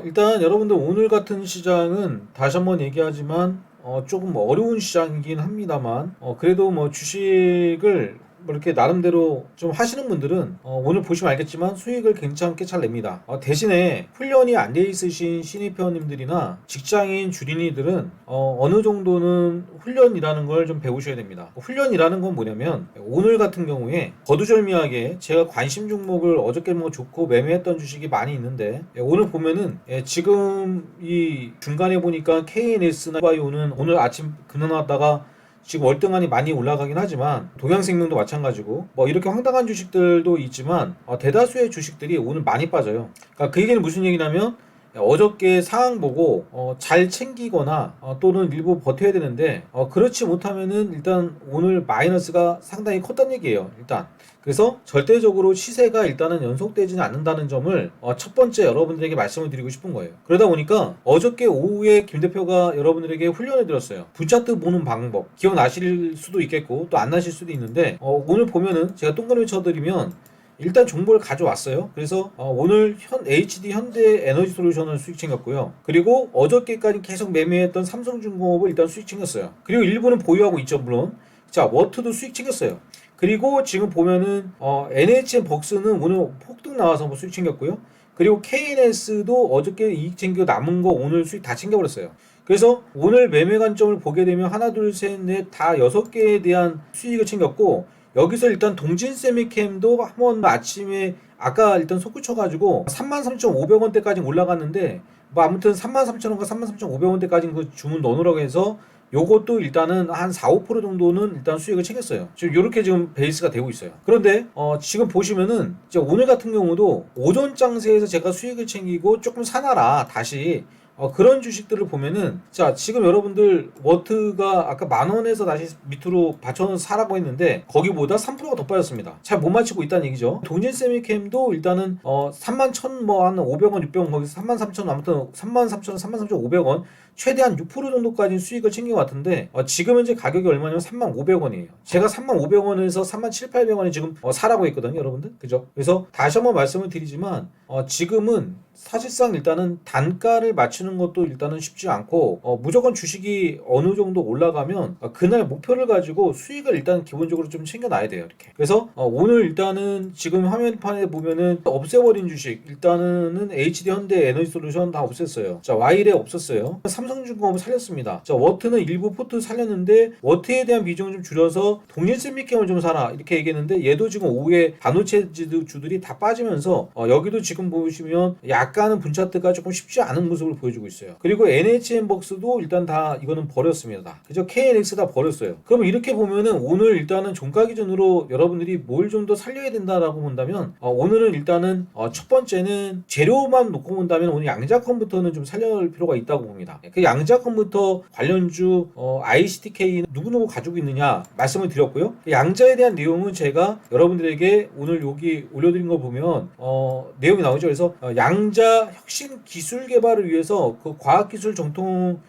어, 일단 여러분들 오늘 같은 시장은 다시 한번 얘기하지만 어, 조금 어려운 시장이긴 합니다만 어, 그래도 뭐 주식을 뭐 이렇게 나름대로 좀 하시는 분들은 어, 오늘 보시면 알겠지만 수익을 괜찮게 잘 냅니다. 어, 대신에 훈련이 안 돼 있으신 신입 회원님들이나 직장인 주린이들은 어, 어느 정도는 훈련이라는 걸 좀 배우셔야 됩니다. 훈련이라는 건 뭐냐면 오늘 같은 경우에 거두절미하게 제가 관심 종목을 어저께 뭐 좋고 매매했던 주식이 많이 있는데 예, 오늘 보면은 예, 지금 이 중간에 보니까 KNS나 바이오는 오늘 아침 그나놨다가 지금 월등한이 많이 올라가긴 하지만 동양생명도 마찬가지고 뭐 이렇게 황당한 주식들도 있지만 어, 대다수의 주식들이 오늘 많이 빠져요. 그러니까 그 얘기는 무슨 얘기냐면 어저께 상황 보고 어, 잘 챙기거나 어, 또는 일부 버텨야 되는데 어, 그렇지 못하면은 일단 오늘 마이너스가 상당히 컸다는 얘기예요. 일단 그래서 절대적으로 시세가 일단은 연속되지는 않는다는 점을 어, 첫 번째 여러분들에게 말씀을 드리고 싶은 거예요. 그러다 보니까 어저께 오후에 김 대표가 여러분들에게 훈련을 드렸어요. 분차트 보는 방법 기억나실 수도 있겠고 또 안 나실 수도 있는데 어, 오늘 보면은 제가 동그라미 쳐드리면 일단 정보를 가져왔어요. 그래서 어, 오늘 현 HD 현대 에너지 솔루션을 수익 챙겼고요. 그리고 어저께까지 계속 매매했던 삼성중공업을 일단 수익 챙겼어요. 그리고 일부는 보유하고 있죠, 물론. 자, 워트도 수익 챙겼어요. 그리고 지금 보면은 어, NHN 벅스는 오늘 폭등 나와서 뭐 수익 챙겼고요. 그리고 KNS도 어저께 이익 챙겨 남은 거 오늘 수익 다 챙겨버렸어요. 그래서 오늘 매매 관점을 보게 되면 하나, 둘, 셋, 넷 다 여섯 개에 대한 수익을 챙겼고 여기서 일단 동진 세미캠도 한번 아침에 아까 일단 솟구쳐가지고 33,500원대까지 올라갔는데 뭐 아무튼 33,000원과 33,500원대까지 그 주문 넣어놓으라고 해서 요것도 일단은 한 4, 5% 정도는 일단 수익을 챙겼어요. 지금 이렇게 지금 베이스가 되고 있어요. 그런데 어 지금 보시면은 이제 오늘 같은 경우도 오전 장세에서 제가 수익을 챙기고 조금 사놔라 다시 어, 그런 주식들을 보면은 자 지금 여러분들 워트가 아까 만 원에서 다시 밑으로 받쳐놓은 사라고 했는데 거기보다 3%가 더 빠졌습니다. 잘 못 맞추고 있다는 얘기죠. 동진 세미캠도 일단은 어 3만 1,000뭐한 500원, 600원 거기서 3만 3천 원 아무튼 3만 3천 원, 3만 3,500원 최대한 6% 정도까지 수익을 챙긴 것 같은데 어, 지금 현재 가격이 얼마냐면 3만 500원이에요. 제가 3만 500원에서 3만 7, 800원에 지금 어, 사라고 했거든요, 여러분들. 그죠? 그래서 다시 한번 말씀을 드리지만 어, 지금은 사실상 일단은 단가를 맞추는 것도 일단은 쉽지 않고 어, 무조건 주식이 어느 정도 올라가면 어, 그날 목표를 가지고 수익을 일단 기본적으로 좀 챙겨놔야 돼요 이렇게 그래서 어, 오늘 일단은 지금 화면판에 보면은 없애버린 주식 일단은 HD 현대 에너지 솔루션 다 없앴어요 자 와일에 없었어요 삼성 중공업 살렸습니다 자 워트는 일부 포트 살렸는데 워트에 대한 비중을 좀 줄여서 동일셀미캠을 좀 사라 이렇게 얘기했는데 얘도 지금 오후에 반도체 주들이 다 빠지면서 어, 여기도 지금 보시면 약간은 분차트가 조금 쉽지 않은 모습을 보여주고 있어요. 그리고 NHN 벅스도 일단 다 이거는 버렸습니다. 다. 그죠? KNX 다 버렸어요. 그러면 이렇게 보면은 오늘 일단은 종가 기준으로 여러분들이 뭘 좀 더 살려야 된다라고 본다면 어, 오늘은 일단은 어, 첫 번째는 재료만 놓고 본다면 오늘 양자컴부터는 좀 살려야 필요가 있다고 봅니다. 그 양자컴부터 관련주 어, ICTK 누구누구 가지고 있느냐 말씀을 드렸고요. 그 양자에 대한 내용은 제가 여러분들에게 오늘 여기 올려드린 거 보면 어, 내용이 나오죠. 그래서 어, 양자 혁신 기술 개발을 위해서 그 과학기술 정통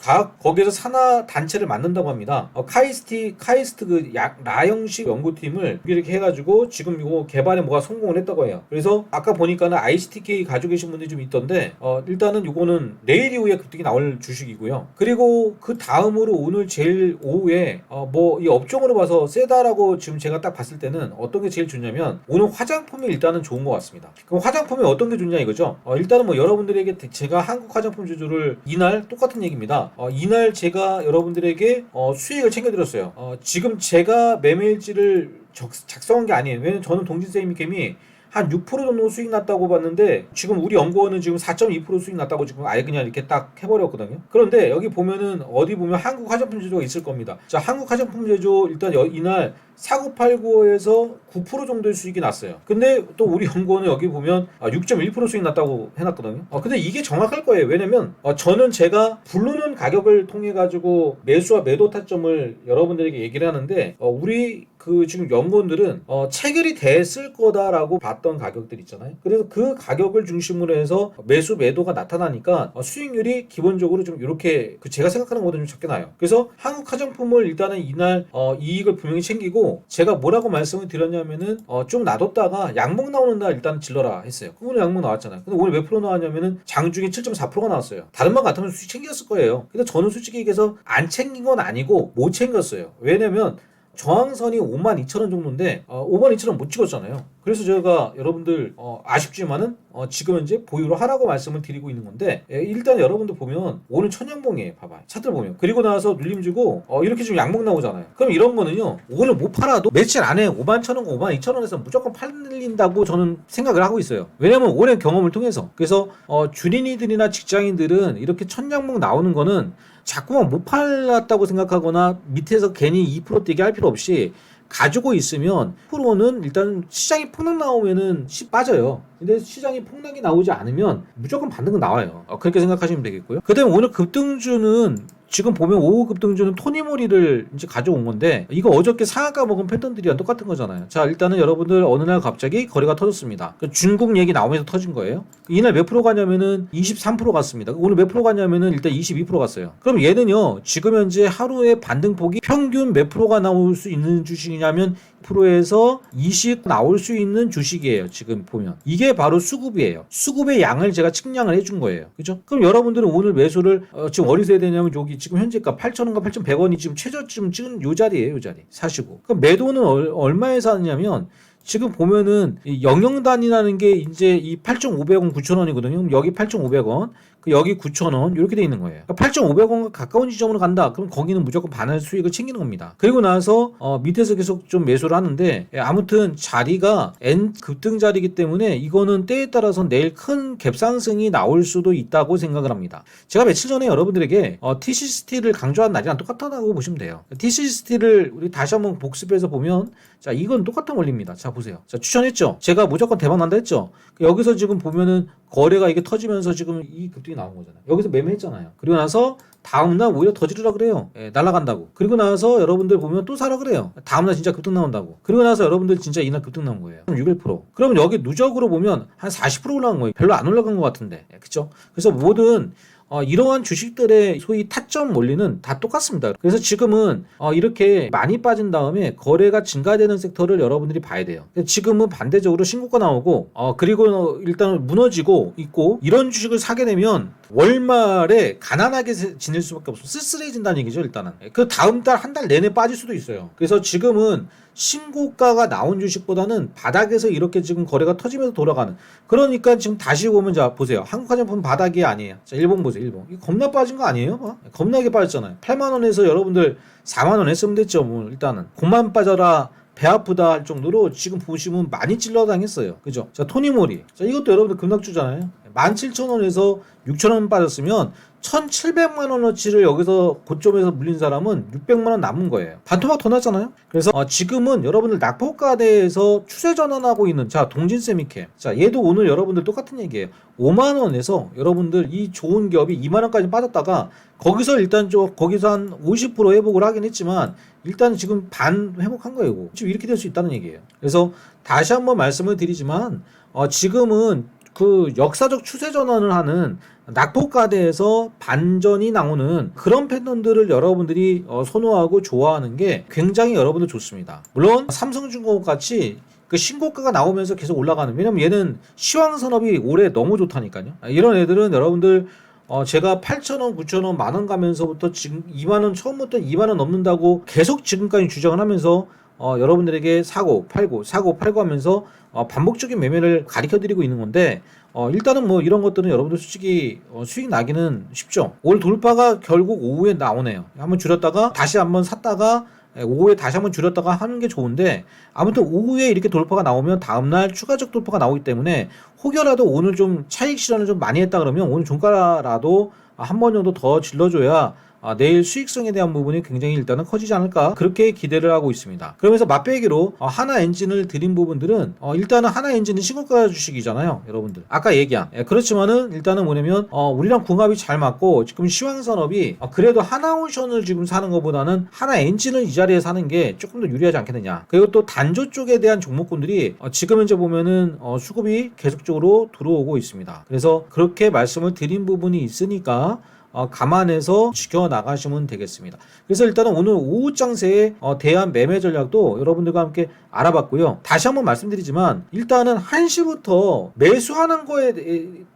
각 거기에서 산하 단체를 만든다고 합니다. 어, 카이스티 카이스트 그 약, 라형식 연구팀을 이렇게 해가지고 지금 이거 개발에 뭐가 성공을 했다고 해요. 그래서 아까 보니까는 ICTK 가지고 계신 분들이 좀 있던데 어, 일단은 이거는 내일 이후에 급등이 나올 주식이고요. 그리고 그 다음으로 오늘 제일 오후에 어, 뭐이 업종으로 봐서 세다라고 지금 제가 딱 봤을 때는 어떤 게 제일 좋냐면 오늘 화장품이 일단은 좋은 것 같습니다. 그럼 화장품이 어떤 게 좋냐 이거죠. 어, 일단은 뭐 여러분들에게 제가 한국 화장품 주주를 이날 똑같은 얘기입니다. 어, 이날 제가 여러분들에게 어, 수익을 챙겨드렸어요. 어, 지금 제가 매매일지를 적, 작성한 게 아니에요. 왜냐면 저는 동진세미캠이 한 6% 정도 수익 났다고 봤는데 지금 우리 연구원은 지금 4.2% 수익 났다고 지금 아예 그냥 이렇게 딱 해버렸거든요. 그런데 여기 보면은 어디 보면 한국 화장품 제조가 있을 겁니다. 자, 한국 화장품 제조 일단 여, 이날 4989에서 9% 정도의 수익이 났어요. 근데 또 우리 연구원은 여기 보면 6.1% 수익 났다고 해놨거든요. 어, 근데 이게 정확할 거예요. 왜냐면 어, 저는 제가 부르는 가격을 통해 가지고 매수와 매도 타점을 여러분들에게 얘기를 하는데 어, 우리 그 지금 연구원들은 어, 체결이 됐을 거다라고 봤던 가격들 있잖아요. 그래서 그 가격을 중심으로 해서 매수 매도가 나타나니까 어, 수익률이 기본적으로 좀 이렇게 그 제가 생각하는 것보다 좀 적게 나요. 그래서 한국 화장품을 일단은 이날 어, 이익을 분명히 챙기고 제가 뭐라고 말씀을 드렸냐면은 어, 좀 놔뒀다가 양목 나오는 날 일단 질러라 했어요. 오늘 양목 나왔잖아요. 근데 오늘 몇 프로 나왔냐면은 장중에 7.4%가 나왔어요. 다른 말 같으면 수익 챙겼을 거예요. 근데 저는 솔직히 얘기해서 안 챙긴 건 아니고 못 챙겼어요. 왜냐면 저항선이 5만 2천 원 정도인데 어, 5만 2천 원못 찍었잖아요. 그래서 제가 여러분들 어, 아쉽지만은 어, 지금 현재 보유를 하라고 말씀을 드리고 있는 건데 예, 일단 여러분들 보면 오늘 천연봉이에요. 봐봐요. 차트 보면 그리고 나서 눌림 주고 어, 이렇게 좀 양목 나오잖아요. 그럼 이런 거는요 오늘 못 팔아도 며칠 안에 5만 천 원, 5만 2천 원에서 무조건 팔린다고 저는 생각을 하고 있어요. 왜냐면 오랜 경험을 통해서 그래서 어, 주린이들이나 직장인들은 이렇게 천양목 나오는 거는 자꾸만 못 팔았다고 생각하거나 밑에서 괜히 2% 뛰게 할 필요 없이 가지고 있으면 프로는 일단 시장이 폭락 나오면은 시 빠져요. 근데 시장이 폭락이 나오지 않으면 무조건 반등은 나와요. 어, 그렇게 생각하시면 되겠고요. 그다음에 오늘 급등주는 지금 보면 5호 급등주는 토니모리를 이제 가져온 건데 이거 어저께 상한가 먹은 패턴들이랑 똑같은 거잖아요. 자 일단은 여러분들 어느 날 갑자기 거래가 터졌습니다. 그 중국 얘기 나오면서 터진 거예요. 이날 몇 프로 가냐면은 23% 갔습니다. 오늘 몇 프로 갔냐면은 일단 22% 갔어요. 그럼 얘는요 지금 현재 하루에 반등폭이 평균 몇 프로가 나올 수 있는 주식이냐면 프로에서 20 나올 수 있는 주식이에요. 지금 보면 이게 바로 수급이에요. 수급의 양을 제가 측량을 해준 거예요. 그죠? 그럼 여러분들은 오늘 매수를 어, 지금 어디서 해야 되냐면 여기 지금 현재가 8,000원과 8,100원이 지금 최저점 찍은 요 자리예요. 요 자리 사시고. 그럼 매도는 얼, 얼마에 사느냐면 지금 보면은 이 영영단이라는 게 이제 이 8,500원, 9,000원이거든요. 그럼 여기 8,500원, 그 여기 9,000원 이렇게 돼 있는 거예요. 그러니까 8,500원과 가까운 지점으로 간다. 그럼 거기는 무조건 반할 수익을 챙기는 겁니다. 그리고 나서 어, 밑에서 계속 좀 매수를 하는데 예, 아무튼 자리가 N 급등 자리이기 때문에 이거는 때에 따라서 내일 큰 갭상승이 나올 수도 있다고 생각을 합니다. 제가 며칠 전에 여러분들에게 어, TCCT를 강조한 날이랑 똑같다고 보시면 돼요. TCCT를 우리 다시 한번 복습해서 보면 자 이건 똑같은 원리입니다. 자 보세요. 자 추천했죠. 제가 무조건 대박 난다 했죠. 여기서 지금 보면은 거래가 이게 터지면서 지금 이 급등이 나온 거잖아요. 여기서 매매했잖아요. 그리고 나서 다음날 오히려 더 지르라 그래요. 예, 날아간다고. 그리고 나서 여러분들 보면 또 사라 그래요. 다음날 진짜 급등 나온다고. 그리고 나서 여러분들 진짜 이날 급등 나온 거예요. 600%. 그러면 여기 누적으로 보면 한 40% 올라간 거예요. 별로 안 올라간 것 같은데. 예, 그쵸? 그래서 모든 어, 이러한 주식들의 소위 타점 원리는 다 똑같습니다. 그래서 지금은 어, 이렇게 많이 빠진 다음에 거래가 증가되는 섹터를 여러분들이 봐야 돼요. 지금은 반대적으로 신고가 나오고 어, 그리고 일단 무너지고 있고 이런 주식을 사게 되면 월말에 가난하게 세- 지낼 수밖에 없어. 쓸쓸해진다는 얘기죠, 일단은. 그 다음 달 한 달 내내 빠질 수도 있어요. 그래서 지금은 신고가가 나온 주식보다는 바닥에서 이렇게 지금 거래가 터지면서 돌아가는. 그러니까 지금 다시 보면 자 보세요. 한국 화장품 바닥이 아니에요. 자 일본 보세요. 일본. 이거 겁나 빠진 거 아니에요? 뭐? 겁나게 빠졌잖아요. 8만 원에서 여러분들 4만 원 했으면 됐죠. 뭐 일단은 공만 빠져라. 배 아프다 할 정도로 지금 보시면 많이 찔러 당했어요. 그죠? 자, 토니모리. 자, 이것도 여러분들 급락주잖아요. 17,000원에서 6,000원 빠졌으면 1,700만 원어치를 여기서 고점에서 물린 사람은 600만 원 남은 거예요. 반토막 더 났잖아요. 그래서 어, 지금은 여러분들 낙폭가대에서 추세 전환하고 있는 자 동진 세미캠. 자 얘도 오늘 여러분들 똑같은 얘기예요. 5만 원에서 여러분들 이 좋은 기업이 2만 원까지 빠졌다가 거기서 일단 좀 거기서 한 50% 회복을 하긴 했지만 일단 지금 반 회복한 거예요. 지금 이렇게 될 수 있다는 얘기예요. 그래서 다시 한번 말씀을 드리지만 어, 지금은 그 역사적 추세 전환을 하는 낙폭가대에서 반전이 나오는 그런 패턴들을 여러분들이 어, 선호하고 좋아하는 게 굉장히 여러분들 좋습니다. 물론 삼성중공업 같이 그 신고가가 나오면서 계속 올라가는 왜냐면 얘는 시황산업이 올해 너무 좋다니까요. 아, 이런 애들은 여러분들 어 제가 8,000원, 9,000원, 만원 가면서부터 지금 2만 원 처음부터 2만 원 넘는다고 계속 지금까지 주장을 하면서 어 여러분들에게 사고 팔고 사고 팔고 하면서 어 반복적인 매매를 가르쳐 드리고 있는 건데 어 일단은 뭐 이런 것들은 여러분들 솔직히 어 수익 나기는 쉽죠. 올 돌파가 결국 오후에 나오네요. 한번 줄였다가 다시 한번 샀다가 예, 오후에 다시 한번 줄였다가 하는 게 좋은데 아무튼 오후에 이렇게 돌파가 나오면 다음날 추가적 돌파가 나오기 때문에 혹여라도 오늘 좀 차익 실현을 좀 많이 했다 그러면 오늘 종가라도 한 번 정도 더 질러줘야 아, 내일 수익성에 대한 부분이 굉장히 일단은 커지지 않을까 그렇게 기대를 하고 있습니다. 그러면서 맛배기로 어, 하나 엔진을 드린 부분들은 어, 일단은 하나 엔진은 신고가 주식이잖아요, 여러분들. 아까 얘기한 예, 그렇지만은 일단은 뭐냐면 어, 우리랑 궁합이 잘 맞고 지금 시황산업이 어, 그래도 하나오션을 지금 사는 것보다는 하나 엔진을 이 자리에 사는 게 조금 더 유리하지 않겠느냐. 그리고 또 단조 쪽에 대한 종목군들이 어, 지금 현재 보면은 어, 수급이 계속적으로 들어오고 있습니다. 그래서 그렇게 말씀을 드린 부분이 있으니까 어, 감안해서 지켜 나가시면 되겠습니다. 그래서 일단은 오늘 오후 장세에 어, 대한 매매 전략도 여러분들과 함께 알아봤고요. 다시 한번 말씀드리지만 일단은 1시부터 매수하는 거에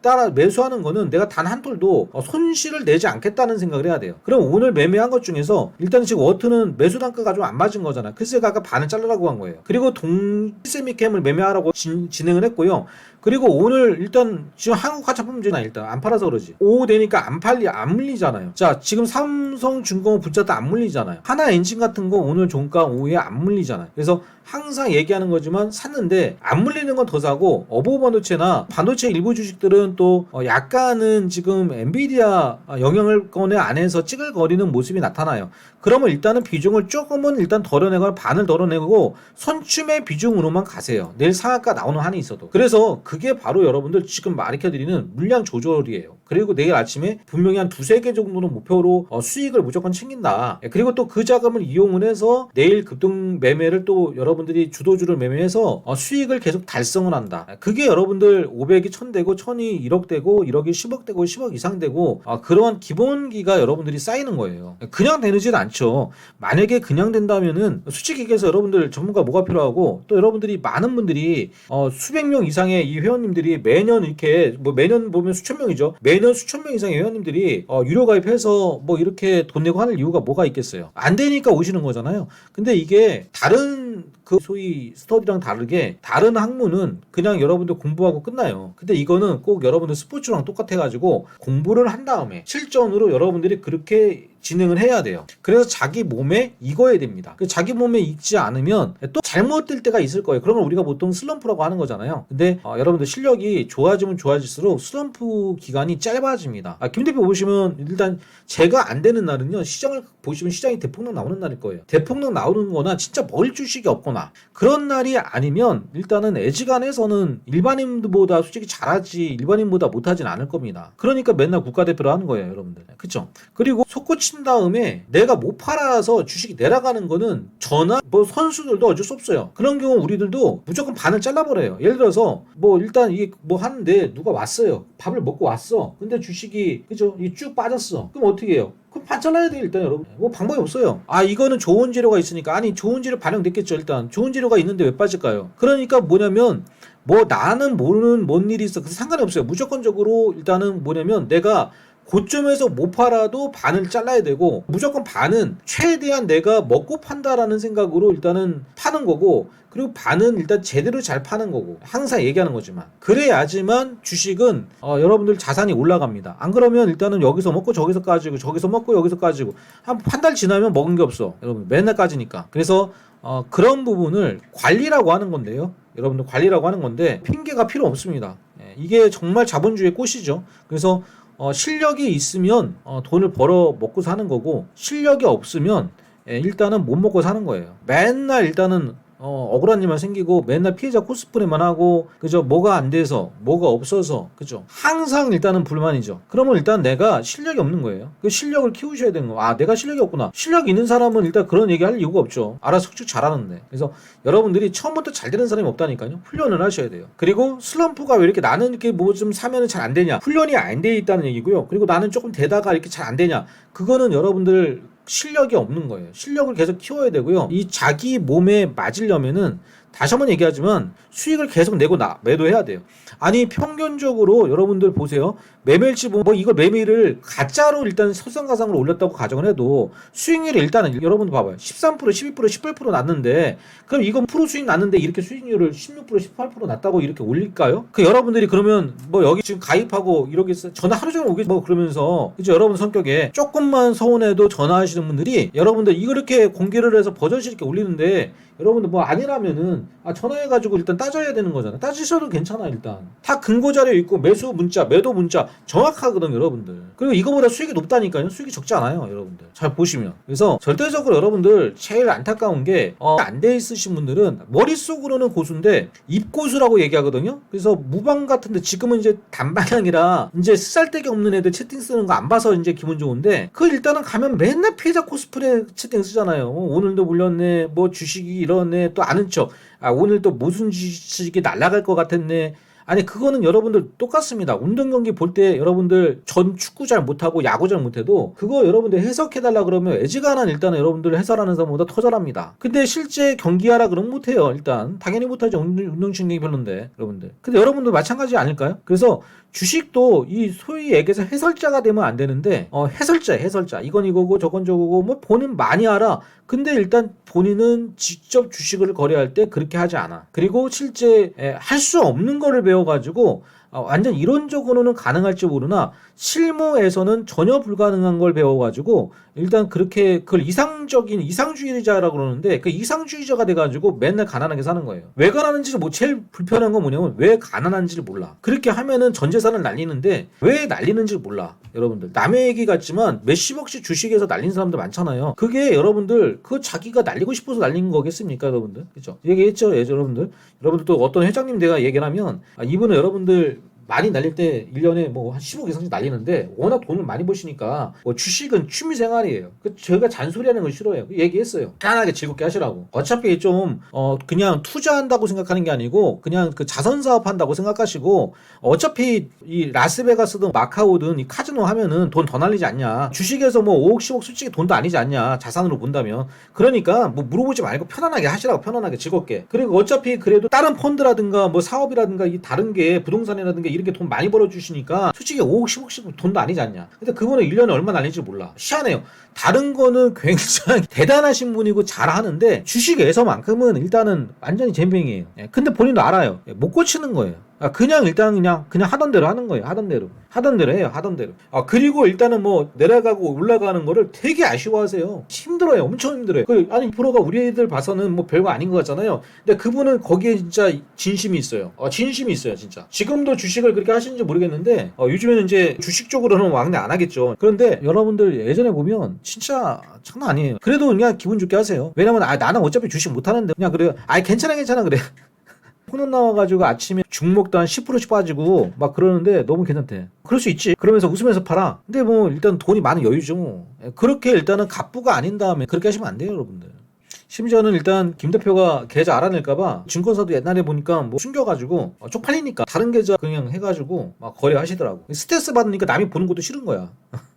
따라 매수하는 거는 내가 단 한 톨도 어, 손실을 내지 않겠다는 생각을 해야 돼요. 그럼 오늘 매매한 것 중에서 일단은 지금 워트는 매수 단가가 좀 안 맞은 거잖아. 그래서 제가 아까 반을 자르라고 한 거예요. 그리고 동세미캠을 매매하라고 진, 진행을 했고요. 그리고 오늘 일단 지금 한국 하차품주나 일단 안 팔아서 그러지. 오후 되니까 안 팔리 안 물리잖아요. 자 지금 삼성중공업 붙잡도 안 물리잖아요. 하나 엔진 같은 거 오늘 종가 오후에 안 물리잖아요. 그래서 항상 얘기하는 거지만 샀는데 안 물리는 건 더 사고 어보 반도체나 반도체 일부 주식들은 또 어, 약간은 지금 엔비디아 영향을 꺼내 안에서 찌글거리는 모습이 나타나요. 그러면 일단은 비중을 조금은 일단 덜어내거나 반을 덜어내고 선춤의 비중으로만 가세요. 내일 상한가 나오는 한이 있어도. 그래서 그게 바로 여러분들 지금 마리켜드리는 물량 조절이에요. 그리고 내일 아침에 분명히 한 두세 개 정도는 목표로 어, 수익을 무조건 챙긴다. 예, 그리고 또 그 자금을 이용을 해서 내일 급등 매매를 또 여러분들이 주도주를 매매해서 어, 수익을 계속 달성을 한다. 예, 그게 여러분들 500이 1000되고 1000이 1억 되고 1억이 10억 되고 10억 이상 되고 어, 그러한 기본기가 여러분들이 쌓이는 거예요. 예, 그냥 되지는 않죠. 만약에 그냥 된다면은 솔직히 얘기해서 여러분들 전문가 뭐가 필요하고 또 여러분들이 많은 분들이 어, 수백 명 이상의 이 회원님들이 매년 이렇게 뭐 매년 보면 수천 명이죠. 매년 수천 명 이상의 회원님들이 어, 유료 가입해서 뭐 이렇게 돈 내고 하는 이유가 뭐가 있겠어요? 안 되니까 오시는 거잖아요. 근데 이게 다른 그 소위 스터디랑 다르게 다른 학문은 그냥 여러분들 공부하고 끝나요. 근데 이거는 꼭 여러분들 스포츠랑 똑같아가지고 공부를 한 다음에 실전으로 여러분들이 그렇게 진행을 해야 돼요. 그래서 자기 몸에 익어야 됩니다. 그 자기 몸에 익지 않으면 또 잘못될 때가 있을 거예요. 그러면 우리가 보통 슬럼프라고 하는 거잖아요. 근데 어, 여러분들 실력이 좋아지면 좋아질수록 슬럼프 기간이 짧아집니다. 아, 김 대표 보시면 일단 제가 안 되는 날은요. 시장을 보시면 시장이 대폭락 나오는 날일 거예요. 대폭락 나오는 거나 진짜 먹을 주식이 없거나 그런 날이 아니면 일단은 애지간해서는 일반인보다 솔직히 잘하지 일반인보다 못하진 않을 겁니다. 그러니까 맨날 국가대표를 하는 거예요, 여러분들. 그쵸? 그리고 속고친 다음에 내가 못 팔아서 주식이 내려가는 거는 저나 뭐 선수들도 어쩔 수 없어요. 그런 경우 우리들도 무조건 반을 잘라버려요. 예를 들어서 뭐 일단 이게 뭐 하는데 누가 왔어요. 밥을 먹고 왔어. 근데 주식이 그죠? 이 쭉 빠졌어. 그럼 어떻게 해요? 그럼 반 잘라야 돼요 일단 여러분. 뭐 방법이 없어요. 아 이거는 좋은 재료가 있으니까. 아니 좋은 재료 반영됐겠죠 일단. 좋은 재료가 있는데 왜 빠질까요? 그러니까 뭐냐면 뭐 나는 모르는 뭔 일이 있어. 그래서 상관이 없어요. 무조건적으로 일단은 뭐냐면 내가 고점에서 못 팔아도 반을 잘라야 되고 무조건 반은 최대한 내가 먹고 판다라는 생각으로 일단은 파는 거고 그리고 반은 일단 제대로 잘 파는 거고 항상 얘기하는 거지만 그래야지만 주식은 어, 여러분들 자산이 올라갑니다. 안 그러면 일단은 여기서 먹고 저기서 까지고 저기서 먹고 여기서 까지고 한 한 달 지나면 먹은 게 없어. 여러분 맨날 까지니까. 그래서 어, 그런 부분을 관리라고 하는 건데요. 여러분들 관리라고 하는 건데 핑계가 필요 없습니다. 예, 이게 정말 자본주의의 꽃이죠. 그래서 어, 실력이 있으면 어, 돈을 벌어 먹고 사는 거고 실력이 없으면 예, 일단은 못 먹고 사는 거예요. 맨날 일단은 어, 억울한 일만 생기고 맨날 피해자 코스프레만 하고 그죠? 뭐가 안 돼서 뭐가 없어서 그죠? 항상 일단은 불만이죠. 그러면 일단 내가 실력이 없는 거예요. 그 실력을 키우셔야 되는 거아 내가 실력이 없구나. 실력 있는 사람은 일단 그런 얘기 할 이유가 없죠. 알아서 쭉 잘하는데. 그래서 여러분들이 처음부터 잘 되는 사람이 없다니까요. 훈련을 하셔야 돼요. 그리고 슬럼프가 왜 이렇게 나는 이렇게 뭐 좀 사면은 잘 안 되냐? 훈련이 안 돼 있다는 얘기고요. 그리고 나는 조금 되다가 이렇게 잘 안 되냐? 그거는 여러분들 실력이 없는 거예요. 실력을 계속 키워야 되고요. 이 자기 몸에 맞으려면은 다시 한번 얘기하지만 수익을 계속 내고 나, 매도해야 돼요. 아니 평균적으로 여러분들 보세요. 매매일치 뭐 이걸 매매를 가짜로 일단 설상가상으로 올렸다고 가정을 해도 수익률이 일단은 여러분들 봐봐요. 13% 12% 18% 났는데 그럼 이건 프로 수익 났는데 이렇게 수익률을 16% 18% 났다고 이렇게 올릴까요? 그 여러분들이 그러면 뭐 여기 지금 가입하고 이렇게 전화 하루 종일 오게 뭐 그러면서 그죠 여러분 성격에 조금만 서운해도 전화하시는 분들이 여러분들 이렇게 공개를 해서 버젓이 이렇게 올리는데 여러분들 뭐 아니라면은 아 전화해가지고 일단 따져야 되는 거잖아. 따지셔도 괜찮아 일단. 다 근거 자료 있고 매수 문자, 매도 문자 정확하거든 여러분들. 그리고 이거보다 수익이 높다니까요. 수익이 적지 않아요 여러분들. 잘 보시면. 그래서 절대적으로 여러분들 제일 안타까운 게 어, 안돼 있으신 분들은 머릿속으로는 고수인데 입고수라고 얘기하거든요. 그래서 무방 같은데 지금은 이제 단방향이라 이제 쓰잘데기 없는 애들 채팅 쓰는 거 안 봐서 이제 기분 좋은데 그 일단은 가면 맨날 피해자 코스프레 채팅 쓰잖아요. 어, 오늘도 물렸네, 뭐 주식이 이러네, 또 아는 척. 아 오늘 또 무슨 주식이 날아갈 것 같았네. 아니 그거는 여러분들 똑같습니다. 운동 경기 볼 때 여러분들 전 축구 잘 못하고 야구 잘 못해도 그거 여러분들 해석해 달라 그러면 애지간한 일단은 여러분들 해설하는 사람보다 더 잘합니다. 근데 실제 경기하라 그러면 못해요. 일단 당연히 못하죠. 운동, 운동 신경이 별론데 여러분들. 근데 여러분도 마찬가지 아닐까요? 그래서 주식도 이 소위 얘기해서 해설자가 되면 안 되는데 어, 해설자 해설자 이건 이거고 저건 저거고 뭐 본인 많이 알아 근데 일단 본인은 직접 주식을 거래할 때 그렇게 하지 않아. 그리고 실제 할 수 없는 거를 배워가지고 어, 완전 이론적으로는 가능할지 모르나 실무에서는 전혀 불가능한 걸 배워가지고 일단 그렇게 그걸 이상적인 이상주의자라고 그러는데 그 이상주의자가 돼가지고 맨날 가난하게 사는 거예요. 왜 가난한지 뭐 제일 불편한 건 뭐냐면 왜 가난한지를 몰라. 그렇게 하면은 전 재산을 날리는데 왜 날리는지 몰라. 여러분들 남의 얘기 같지만 몇십억씩 주식에서 날린 사람들 많잖아요. 그게 여러분들 그거 자기가 날리고 싶어서 날린 거겠습니까, 여러분들? 그죠? 얘기했죠, 예, 여러분들. 여러분들 또 어떤 회장님 내가 얘기를 하면 아, 이분은 여러분들 많이 날릴 때 1년에 뭐 한 10억 이상씩 날리는데 워낙 돈을 많이 버시니까 뭐 주식은 취미 생활이에요. 그 제가 잔소리하는 건 싫어해요. 그 얘기했어요. 편하게 즐겁게 하시라고. 어차피 좀 어 그냥 투자한다고 생각하는 게 아니고 그냥 그 자선 사업 한다고 생각하시고 어차피 이 라스베가스든 마카오든 이 카지노 하면은 돈 더 날리지 않냐. 주식에서 뭐 5억 10억 솔직히 돈도 아니지 않냐. 자산으로 본다면. 그러니까 뭐 물어보지 말고 편안하게 하시라고 편안하게 즐겁게. 그리고 어차피 그래도 다른 펀드라든가 뭐 사업이라든가 이 다른 게 부동산이라든가 이런 게돈 많이 벌어주시니까 솔직히 5억 10억씩 돈도 아니지 않냐. 근데 그분은 1년에 얼마 날릴지 몰라. 희한해요. 다른 거는 굉장히 대단하신 분이고 잘하는데 주식에서만큼은 일단은 완전히 잼병이에요. 예, 근데 본인도 알아요. 예, 못 고치는 거예요. 아, 그냥 일단 그냥 그냥 하던 대로 하는 거예요. 하던 대로. 하던 대로 해요. 하던 대로. 아, 그리고 일단은 뭐 내려가고 올라가는 거를 되게 아쉬워하세요. 힘들어요. 엄청 힘들어요. 그 아니 프로가 우리 애들 봐서는 뭐 별거 아닌 것 같잖아요. 근데 그분은 거기에 진짜 진심이 있어요. 어, 진심이 있어요, 진짜. 지금도 주식을 그렇게 하시는지 모르겠는데 어, 요즘에는 이제 주식 쪽으로는 왕래 안 하겠죠. 그런데 여러분들 예전에 보면 진짜 장난 아니에요. 그래도 그냥 기분 좋게 하세요. 왜냐면 아 나는 어차피 주식 못 하는데 그냥 그래요. 아 괜찮아 괜찮아 그래. 코너 나와가지고 아침에 죽먹도 한 10%씩 빠지고 막 그러는데 너무 괜찮대. 그럴 수 있지. 그러면서 웃으면서 팔아. 근데 뭐 일단 돈이 많은 여유죠. 뭐. 그렇게 일단은 갑부가 아닌 다음에 그렇게 하시면 안 돼요, 여러분들. 심지어는 일단 김 대표가 계좌 알아낼까봐 증권사도 옛날에 보니까 뭐 숨겨가지고 어, 쪽팔리니까 다른 계좌 그냥 해가지고 막 거래하시더라고. 스트레스 받으니까 남이 보는 것도 싫은 거야.